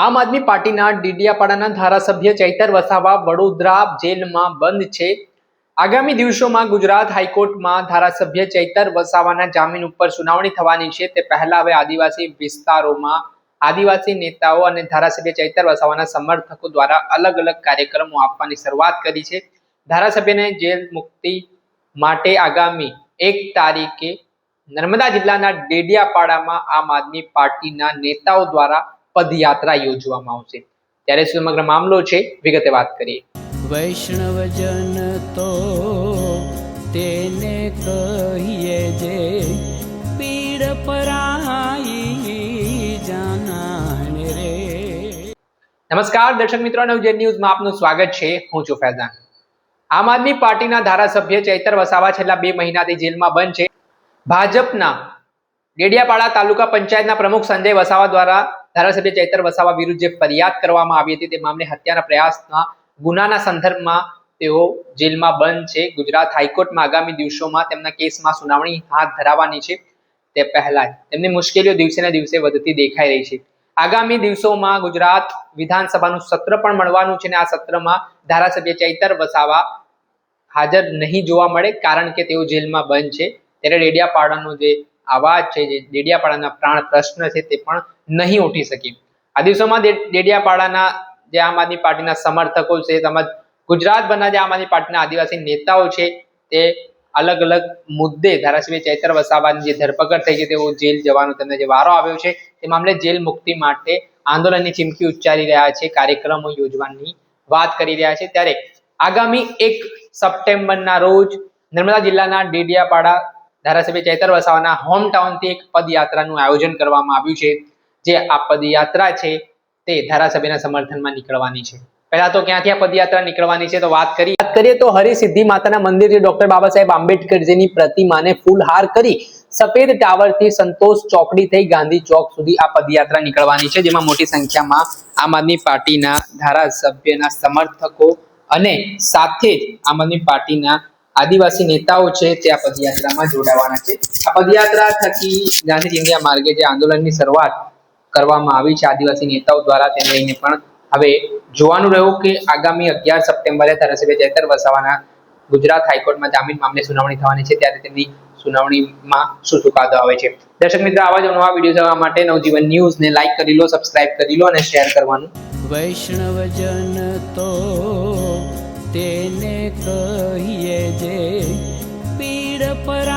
આમ આદમી પાર્ટીના ડીડિયાપાડાના ધારાસભ્ય ચૈતર વસાવા વડોદરા જેલમાં બંધ છે. આગામી દિવસોમાં ગુજરાત હાઈકોર્ટમાં ધારાસભ્ય ચૈતર વસાવાના જામીન ઉપર સુનાવણી થવાની છે. તે પહેલા હવે આદિવાસી વિસ્તારોમાં આદિવાસી નેતાઓ અને ધારાસભ્ય ચૈતર વસાવાના સમર્થકો દ્વારા અલગ અલગ કાર્યક્રમો આપવાની શરૂઆત કરી છે. ધારાસભ્યને જેલ મુક્તિ માટે આગામી એક તારીખે નર્મદા જિલ્લાના ડેડિયાપાડામાં આમ આદમી પાર્ટીના નેતાઓ દ્વારા પદયાત્રા યોજવામાં આવશે. ત્યારે સમગ્ર મામલો છે? વિગતે વાત કરીએ. વૈષ્ણવજન તો તેને કહીએ જે પીડ પરાઈ જાનાને રે. નમસ્કાર દર્શક મિત્રો નવજન ન્યૂઝમાં આપનું સ્વાગત છે. હું છું ફૈઝાન. આમ આદમી પાર્ટીના ધારાસભ્ય ચૈતર વસાવા છેલ્લા બે મહિનાથી જેલમાં બંધ છે. ભાજપના ડેડિયાપાડા તાલુકા પંચાયતના પ્રમુખ સંજય વસાવા દ્વારા ધારાસભ્ય ચૈતર વસાવા વિરુદ્ધ જે ફરિયાદ કરવામાં આવી હતી તે મામલે હત્યાના પ્રયાસના ગુનાના સંદર્ભમાં તેઓ જેલમાં બંધ છે. ગુજરાત હાઈકોર્ટમાં આગામી દિવસોમાં તેમના કેસમાં સુનાવણી હાથ ધરાવવાની છે. તે પહેલા તેમની મુશ્કેલીઓ દિવસે ને દિવસે વધતી દેખાઈ રહી છે. આગામી દિવસોમાં ગુજરાત વિધાનસભાનું સત્ર પણ મળવાનું છે અને આ સત્રમાં ધારાસભ્ય ચૈતર વસાવા હાજર નહીં જોવા મળે કારણ કે તેઓ જેલમાં બંધ છે. ત્યારે ડેડિયાપાડાનો જે આવાજ છે, જે ડેડિયાપાડાના પ્રાણ પ્રશ્ન છે તે પણ નહીં ઉઠી શકી. આ દિવસોમાં ડેડિયાપાડાના જે આમ આદમી પાર્ટીના સમર્થકો છે, તેમજ ગુજરાતભરના જે આમ આદમી પાર્ટીના આદિવાસી નેતાઓ છે, તે અલગ અલગ મુદ્દે ધારાસભ્ય ચૈતર વસાવાની જે ધરપકડ થઈ છે તેઓ જેલ જવાનો તેમને જે વારો આવ્યો છે તે મામલે જેલ મુક્તિ માટે આંદોલનની ચીમકી ઉચ્ચારી રહ્યા છે, કાર્યક્રમો યોજવાની વાત કરી રહ્યા છે. ત્યારે આગામી એક સપ્ટેમ્બરના રોજ નર્મદા જિલ્લાના ડેડિયાપાડા ધારાસભ્ય ચૈતર વસાવાના હોમ ટાઉનથી એક પદયાત્રાનું આયોજન કરવામાં આવ્યું છે. જે આ પદયાત્રા છે તે ધારાસભ્યના સમર્થનમાં નીકળવાની છે. પહેલા તો ક્યાંથી આ પદયાત્રા નીકળવાની છે તો વાત કરી વાત કરીએ તો હરિસિદ્ધિ માતાના મંદિરથી ડોક્ટર બાબા સાહેબ આંબેડકરજીની પ્રતિમાને ફૂલહાર કરી સફેદ ટાવરથી સંતોષ ચોકડી થઈ ગાંધી ચોક સુધી આ પદયાત્રા નીકળવાની છે, જેમાં મોટી સંખ્યામાં આમ આદમી પાર્ટીના ધારાસભ્યના સમર્થકો અને સાથે જ આમ આદમી પાર્ટીના આદિવાસી નેતાઓ છે તે આ પદયાત્રામાં જોડાવાના છે. આ પદયાત્રા થકી ગાંધી ઇન્ડિયા માર્ગે જે આંદોલનની શરૂઆત કરવામાં આવી છે. આદિવાસી નેતાઓ દ્વારા તેને લઈને પણ હવે જોવાનું રહ્યું કે આગામી અગિયાર સપ્ટેમ્બરે ધારાસભ્ય જયતર વસાવાના ગુજરાત હાઈકોર્ટમાં જામીન મામલે સુનાવણી થવાની છે. ત્યારે તેમની સુનાવણીમાં શું ચુકાદો આવે છે. દર્શક મિત્રો, આવા જ નવા વીડિયો જોવા માટે નવજીવન ન્યૂઝને લાઈક કરી લો, સબસ્ક્રાઇબ કરી લો અને શેર કરવાનું વૈષ્ણવજન તો તેને કહીએ જે પીડ પરાઈ